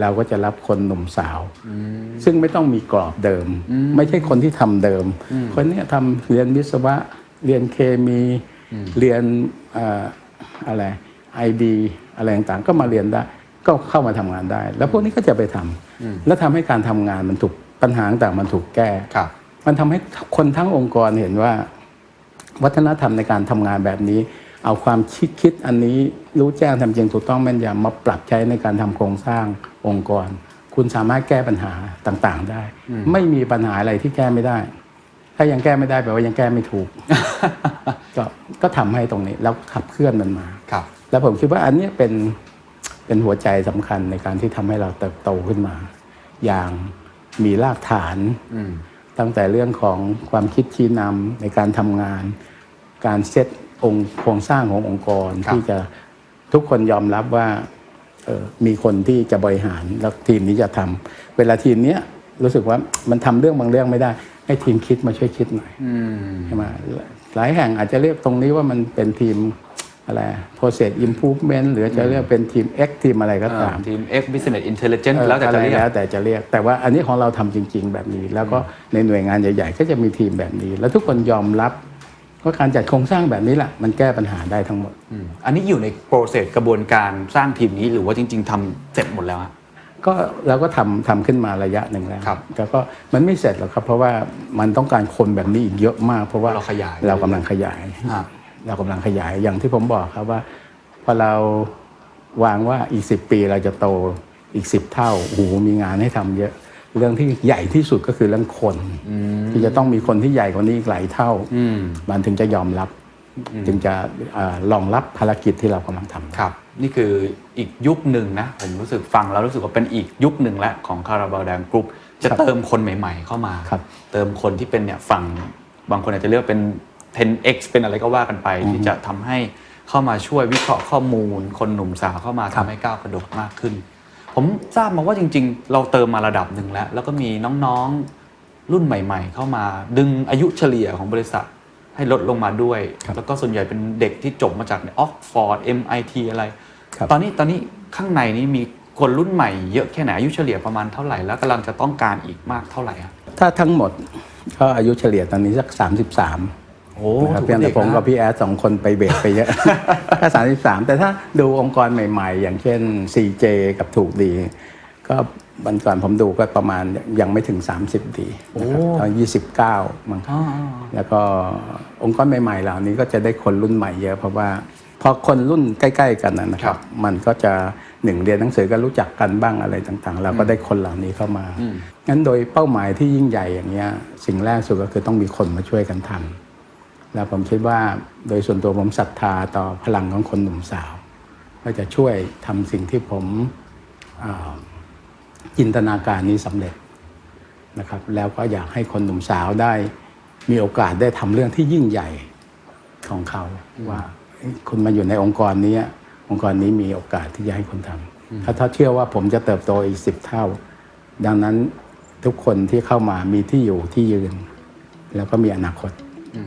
เราก็จะรับคนหนุ่มสาว ซึ่งไม่ต้องมีกรอบเดิม ไม่ใช่คนที่ทำเดิม คนเนี้ยทำเรียนวิศวะ เรียนเคมีเรียนเอ่ออะไรไอดีอะไรต่างๆ ก็มาเรียนได้ ก็เข้ามาทำงานได้ แล้วพวกนี้ก็จะไปทำแล้วทำให้การทำงานมันถูกปัญหาต่างๆมันถูกแก้ครับมันทำให้คนทั้งองค์กรเห็นว่า วัฒนธรรมในการทำงานแบบนี้ เอาความคิดคิดอันนี้รู้แจ้งทำจริงถูกต้องแม่นยำมาปรับใช้ในการทำโครงสร้างองค์กร คุณสามารถแก้ปัญหาต่างๆ ได้ ไม่มีปัญหาอะไรที่แก้ไม่ได้ ถ้ายังแก้ไม่ได้แปลว่ายังแก้ไม่ถูก ก็ก็ทำให้ตรงนี้แล้วขับเคลื่อนมันมาครับ แล้วผมคิดว่าอันเนี้ยเป็นเป็นหัวใจสำคัญในการที่ทำให้เราเติบโตขึ้นมา อย่างมีรากฐานอืมตั้งแต่เรื่องของความคิดชี้นำในการทำงาน การเซต องค์โครงสร้างขององค์กรครับที่จะทุกคนยอมรับว่าเอ่อมีคนที่จะบริหารแล้วทีมนี้จะทำเวลาทีมเนี้ยรู้สึกว่ามันทำเรื่องบางเรื่องไม่ได้ ให้ทีมคิดมาช่วยคิดหน่อยอืมใช่ไหมหลายแห่งอาจจะเรียกตรงนี้ว่ามันเป็นทีมอะไร process improvement หรือจะเรียกเป็นทีม X ทีมอะไรก็ตามทีม X Business Intelligence เออแล้วแต่จะเรียกแล้วแต่จะเรียก แต่ว่าอันนี้ของเราทำจริง ๆ แบบนี้ แล้วก็ในหน่วยงานใหญ่ ๆ ก็จะมีทีมแบบนี้ แล้วทุกคนยอมรับ ว่าการจัดโครงสร้างแบบนี้แหละมันแก้ปัญหาได้ทั้งหมด อืมอันนี้อยู่ในโปรเซสกระบวนการสร้างทีมนี้หรือว่าจริง ๆทำเสร็จหมดแล้วฮะ ก็เราก็ทำทำขึ้นมาระยะหนึ่งแล้วครับ แต่ก็มันไม่เสร็จหรอกครับ เพราะว่ามันต้องการคนแบบนี้อีกเยอะมาก เพราะว่าเราขยายเรากำลังขยาย ฮะ เรากำลังขยายอย่างที่ผมบอกครับว่า พอเราวางว่าอีกสิปีเราจะโตอีกสิบเท่าโอ้โหมีงานให้ทำเยอะ เรื่องที่ใหญ่ที่สุดก็คือเรื่องคนที่จะต้องมีคนที่ใหญ่กว่านี้อีกหลายเท่าอืมมันถึงจะยอมรับถึงจะเอ่อรองรับภารกิจที่เรากำลังทำครับ นี่คืออีกยุคหนึ่งนะ ผมรู้สึกฟังแล้วรู้สึกว่าเป็นอีกยุคหนึ่งแล้วของคาราบาลแดงกรุ๊ปจะครับเติมคนใหม่ ๆ เข้ามาครับเติมคนที่เป็นเนี่ยฝั่งบางคนอาจจะเรียกว่าเป็น 10x เป็นอะไรก็ว่ากันไป ที่จะทำให้เข้ามาช่วยวิเคราะห์ข้อมูล คนหนุ่มสาวเข้ามาครัทำบให้ก้าวกระโดดมากขึ้น ผมทราบมาว่าจริง ๆ เราเติมมาระดับหนึ่งแล้ว แล้วก็มีน้องๆรุ่นใหม่ ๆ เข้ามา ดึงอายุเฉลี่ยของบริษัทให้ลดลงมาด้วย แล้วก็ส่วนใหญ่เป็นเด็กที่จบมาจากออกฟอร์ด MIT อะไรครับตอนนี้ตอนนี้ข้างในนี้มีคนรุ่นใหม่เยอะแค่ไหนอายุเฉลี่ยประมาณเท่าไหร่ แล้วกำลังจะต้องการอีกมากเท่าไหร่ครับถ้าทั้งหมดก็อายุเฉลี่ยตอนนี้สัก 33โอ้ นะครับถูเพียงแต่ด็ผมกับนะพี่แอดสองคนไปเบรกไปเยอะแค่33แต่ถ้าดูองค์กรใหม่ๆ อย่างเช่น CJ กับถูกดี ก็วันก่อนผมดูก็ประมาณยังไม่ถึง 30 ดีนะครับตอน29มั้งอ๋อแล้วก็องค์กรใหม่ๆเหล่านี้ก็จะได้คนรุ่นใหม่เยอะเพราะว่าพอคนรุ่นใกล้ ๆ กันนะนะคครัรับบมันก็จะหนึ่งเรียนหนังสือก็รู้จักกันบ้างอะไรต่างๆ เราก็ได้คนเหล่านี้เข้ามางั้นโดยเป้าหมายที่ยิ่งใหญ่อย่างเงี้ยสิ่งแรกสุดก็คือต้องมีคนมาช่วยกันทำ แล้วผมคิดว่าโดยส่วนตัวผมศรัทธาต่อพลังของคนหนุ่มสาวก็จะช่วยทำสิ่งที่ผมอินตนาการนี้สำเร็จนะครับ แล้วก็อยากให้คนหนุ่มสาวได้มีโอกาสได้ทำเรื่องที่ยิ่งใหญ่ของเขาว่าคุณมาอยู่ในองค์กรนี้องค์กรนี้มีโอกาสที่จะให้คุณทำถ้าถ้าเชื่อว่าผมจะเติบโตอีกสิบเท่า ดังนั้นทุกคนที่เข้ามามีที่อยู่ที่ยืน แล้วก็มีอนาคต อื